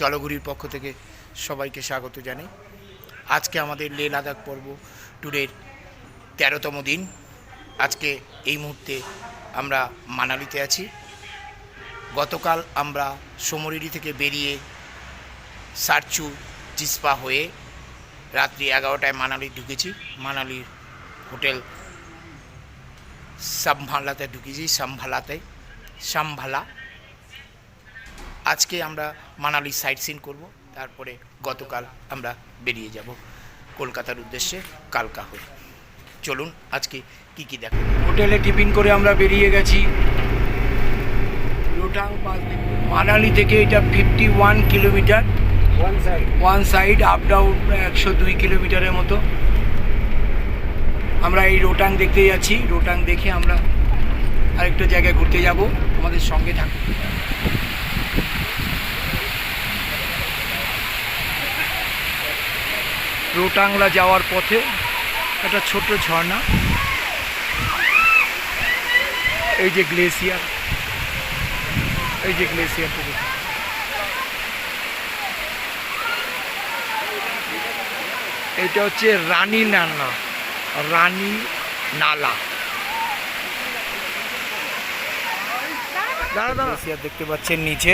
জলগুরির পক্ষ থেকে সবাইকে স্বাগত জানাই। আজকে আমাদের লে লাদাখ পর্ব ট্যুরের তেরোতম দিন। আজকে এই মুহূর্তে আমরা মানালিতে আছি। গতকাল আমরা সোমরিরি থেকে বেরিয়ে সারচু জিসপা হয়ে রাত্রি এগারোটায় মানালি ঢুকেছি। মানালির হোটেল সাম্ভালাতে ঢুকেছি, সাম্ভালাতে, সাম্ভালা। আজকে আমরা মানালি সাইট সিন করব তারপরে গতকাল আমরা বেরিয়ে যাব কলকাতার উদ্দেশ্যে কালকা হয়ে চলুন আজকে কি কি দেখো। হোটেলে টিফিন করে আমরা বেরিয়ে গেছি। লোটাং পাস মানালি থেকে এটা fifty one kilometre One side. One side up down একশো দুই কিলোমিটারের মতো। আমরা এই রোটাং দেখতে যাচ্ছি। রোটাং দেখে আমরা আরেকটা জায়গায় ঘুরতে যাব। আমাদের সঙ্গে থাক রোটাংলা যাওয়ার পথে একটা ছোট্ট ঝর্ণা। এই যে গ্লেসিয়ার এই যে গ্লেসিয়ারটা দেখুন এটা হচ্ছে রানী নালা। রানী নালা। দাঁড়া দাঁড়া দেখতে পাচ্ছেন নিচে।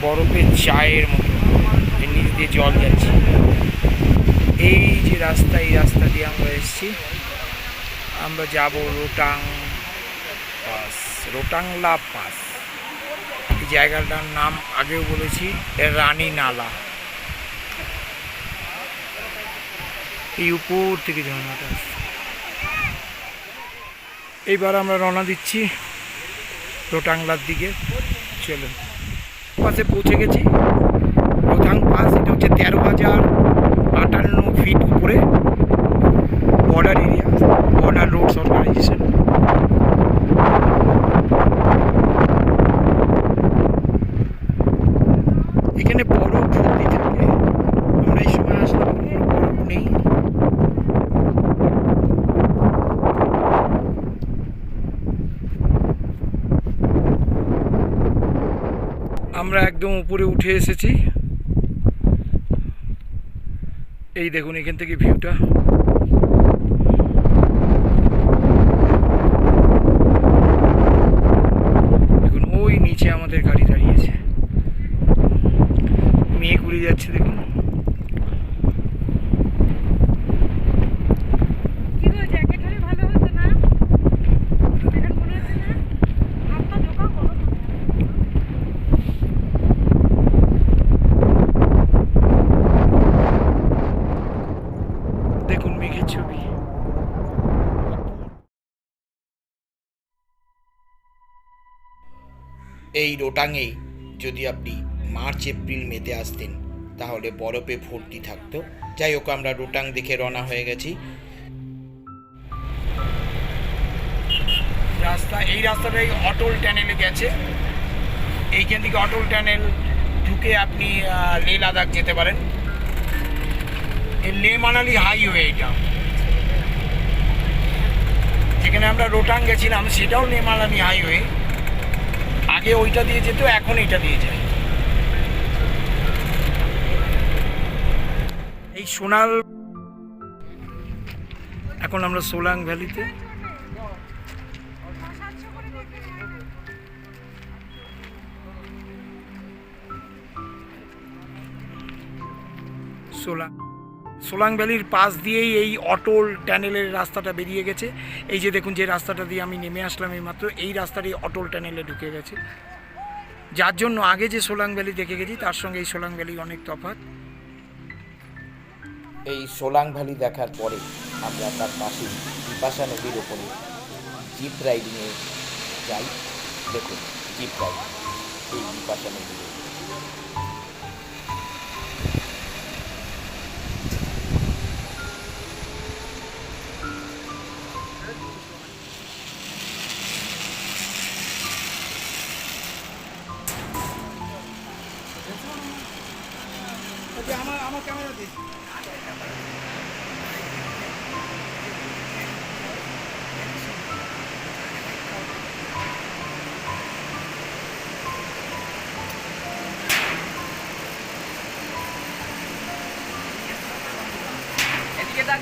বরফের চায়ের মতো। এর নিচ দিয়ে জল যাচ্ছে। এই যে রাস্তা, এই রাস্তা দিয়ে আমরা এসেছি। আমরা যাব রোটাং পাস রোটাংলা পাস। এই জায়গাটার নাম আগেও বলেছি রানী নালা। এই উপর থেকে ঝর্ণাটা এইবার আমরা রওনা দিচ্ছি রোটাংলার দিকে। চলুন, পাশে পৌঁছে গেছি। রোথাং পাস এটা হচ্ছে তেরো হাজার আটান্ন ফিট উপরে border area border roads organisation এখানে বরফ ভর্তি থাকে। আমরা এই সময় আসলাম বরফ নেই। আমরা একদম উপরে উঠে এসেছি। এই দেখুন এখান থেকে ভিউটা দেখুন ওই নিচে আমাদের গাড়ি দাঁড়িয়েছে মেয়ে ঘুরে যাচ্ছে দেখুন কি গো জ্যাকেট হলে ভালো হতো না এখন মনে হচ্ছে না হাতটা ঢোকা করো দেখুন মেঘের ছবি এই রোটাঙে যদি আপনি মার্চ, এপ্রিল মেতে আসতেন, তাহলে বরফে ভর্তি থাকতো। যাই হোক, আমরা রোটাং দেখে রওনা হয়ে গেছি। রাস্তা, এই রাস্তাটাই অটল ট্যানেলে গেছে। এইখান থেকে অটল ট্যানেল ঢুকে আপনি লে লাদাখ যেতে পারেন। লে মানালি হাইওয়ে এটা। যেখানে আমরা রোটাং গেছিলাম, সেটাও লে মানালি হাইওয়ে। আগে ওইটা দিয়ে যেত, এখন এইটা দিয়ে যায়। এই সোনাল এখন আমরা সোলাং ভ্যালিতে। সোলাং সোলাং ভ্যালির পাশ দিয়েই এই অটল ট্যানেলের রাস্তাটা বেরিয়ে গেছে। এই যে দেখুন যে রাস্তাটা দিয়ে আমি নেমে আসলাম এই মাত্র এই রাস্তাটি অটল ট্যানেলে ঢুকে গেছে। যার জন্য আগে যে সোলাং ভ্যালি দেখে গেছি, তার সঙ্গে এই সোলাং ভ্যালি অনেক তফাৎ। এই সোলাং ভ্যালি দেখার পরে আমরা তার পাশে বিপাশা নদীর ওপরে জিপ রাইডিংয়ে যাই। দেখুন, জিপ রাইড, এই বিপাশা নদীর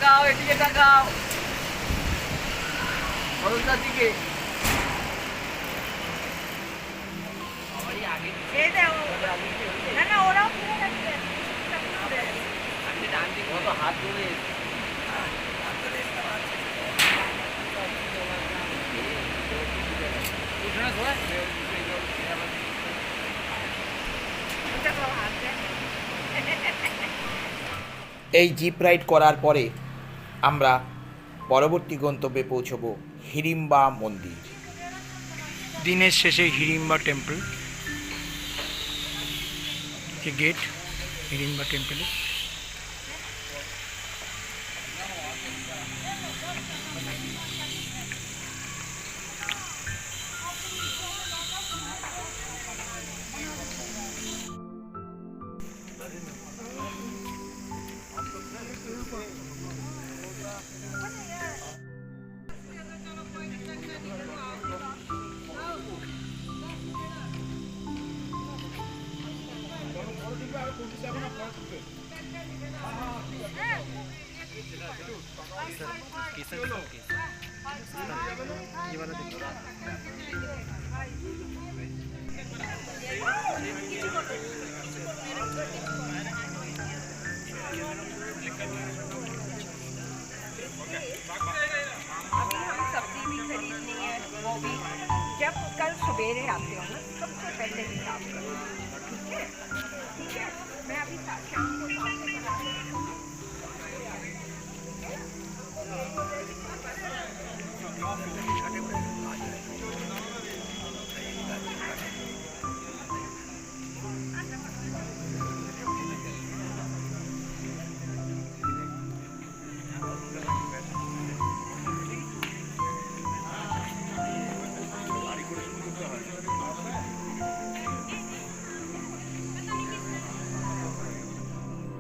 তাকাও এদিকে তাকাও। খরচটার দিকে। হাত ধরে। এই জিপ রাইড করার পরে আমরা পরবর্তী গন্তব্যে পৌঁছব হিড়িম্বা মন্দির। দিনের শেষে হিড়িম্বা টেম্পল। গেট হিড়িম্বা টেম্পলে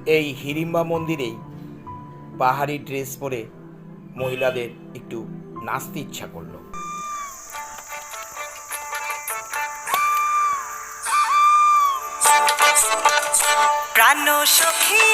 এই হিড়িম্বা মন্দিরেই পাহাড়ি ড্রেস পরে মহিলাদের একটু নাচতে ইচ্ছা করল। প্রাণ সখী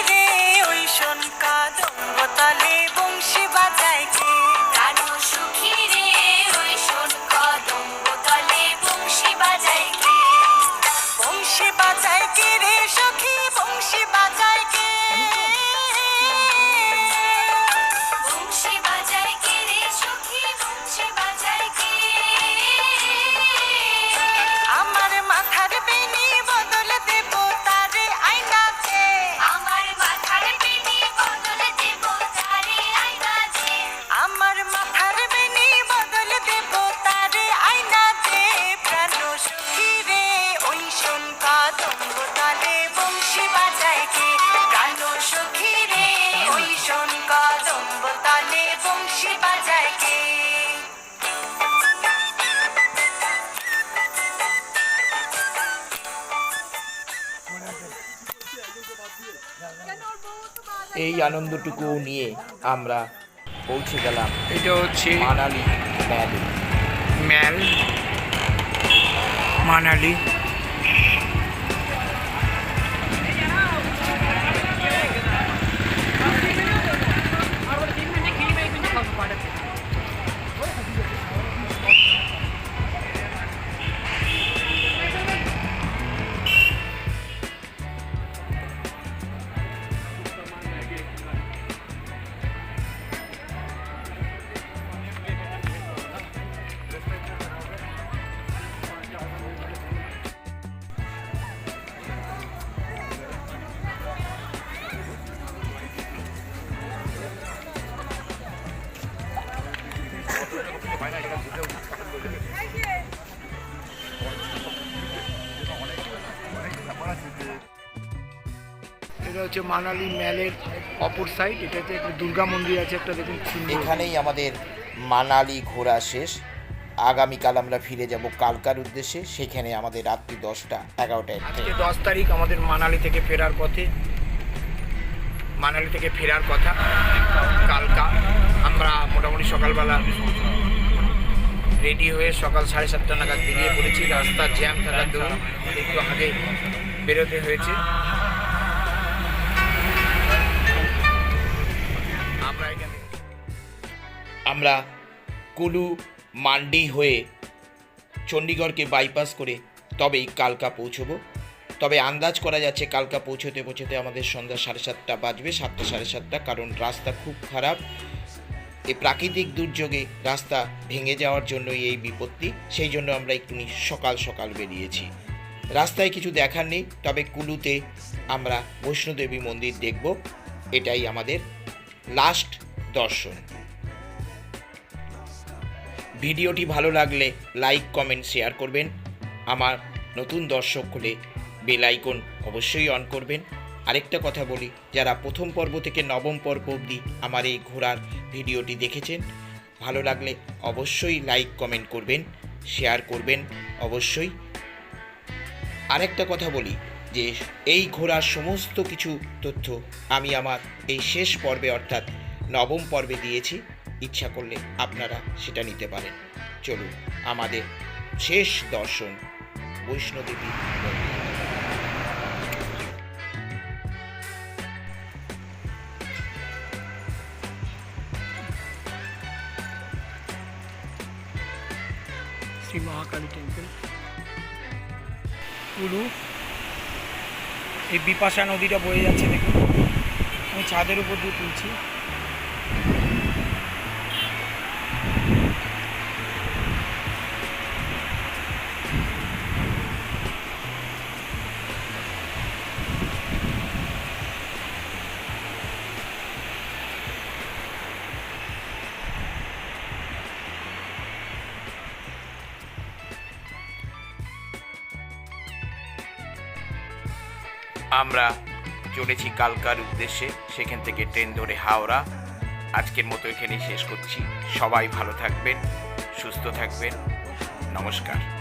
এই আনন্দটুকু নিয়ে আমরা পৌঁছে গেলাম এটা হচ্ছে মানালি ম্যাল ম্যাল মানালি। এটা হচ্ছে মানালি ম্যালের অপর সাইড এটাতে একটা দুর্গা মন্দির আছে একটা দেখুন এখানেই আমাদের মানালি ঘোরা শেষ। আগামীকাল আমরা ফিরে যাব কালকার উদ্দেশ্যে সেখানে আমাদের রাত্রি দশটা এগারোটায় আজকে দশ তারিখ আমাদের মানালি থেকে ফেরার পথে। মানালি থেকে ফেরার কথা। কালকা আমরা মোটামুটি সকালবেলা রেডি হয়ে সকাল সাড়ে সাতটা নাগাদ বেরিয়ে পড়েছি। রাস্তার জ্যাম থাকার দরুন একটু আগে বেরোতে হয়েছে। আমরা কুলু মান্ডি হয়ে চণ্ডীগড়কে বাইপাস করে তবেই কালকা পৌঁছবো। তবে আন্দাজ করা যাচ্ছে কালকা পৌঁছতে পৌঁছতে আমাদের সন্ধ্যা সাড়ে সাতটা বাজবে, সাতটা সাড়ে সাতটা, কারণ রাস্তা খুব খারাপ। এই প্রাকৃতিক দুর্যোগে রাস্তা ভেঙে যাওয়ার জন্যই এই বিপত্তি, সেই জন্য আমরা একটু সকাল সকাল বেরিয়েছি। রাস্তায় কিছু দেখার নেই, তবে কুলুতে আমরা বৈষ্ণোদেবী মন্দির দেখব, এটাই আমাদের লাস্ট দর্শন। ভিডিওটি ভালো লাগলে লাইক, কমেন্ট, শেয়ার করবেন। আমার নতুন দর্শক হলে বেল আইকন অবশ্যই অন করবেন। আরেকটা কথা বলি, যারা প্রথম পর্ব থেকে নবম পর্ব অবধি আমার এই ঘোরার ভিডিওটি দেখেছেন, ভালো লাগলে অবশ্যই লাইক, কমেন্ট করবেন, শেয়ার করবেন অবশ্যই। আরেকটা কথা বলি, যে এই ঘোরার সমস্ত কিছু তথ্য আমি আমার এই শেষ পর্বে অর্থাৎ নবম পর্বে দিয়েছি। ইচ্ছা করলে আপনারা সেটা নিতে পারেন। চলুন, আমাদের শেষ দর্শন বৈষ্ণোদেবী শ্রী মহাকালী টেম্পল। কুলু এই বিপাশা নদীটা বয়ে যাচ্ছে দেখুন। আমি ছাদের উপর দিয়ে তুলছি। আমরা চলেছি কালকার উদ্দেশ্যে, সেখান থেকে ট্রেন ধরে হাওড়া। আজকের মতো এখানেই শেষ করছি। সবাই ভালো থাকবেন, সুস্থ থাকবেন। নমস্কার।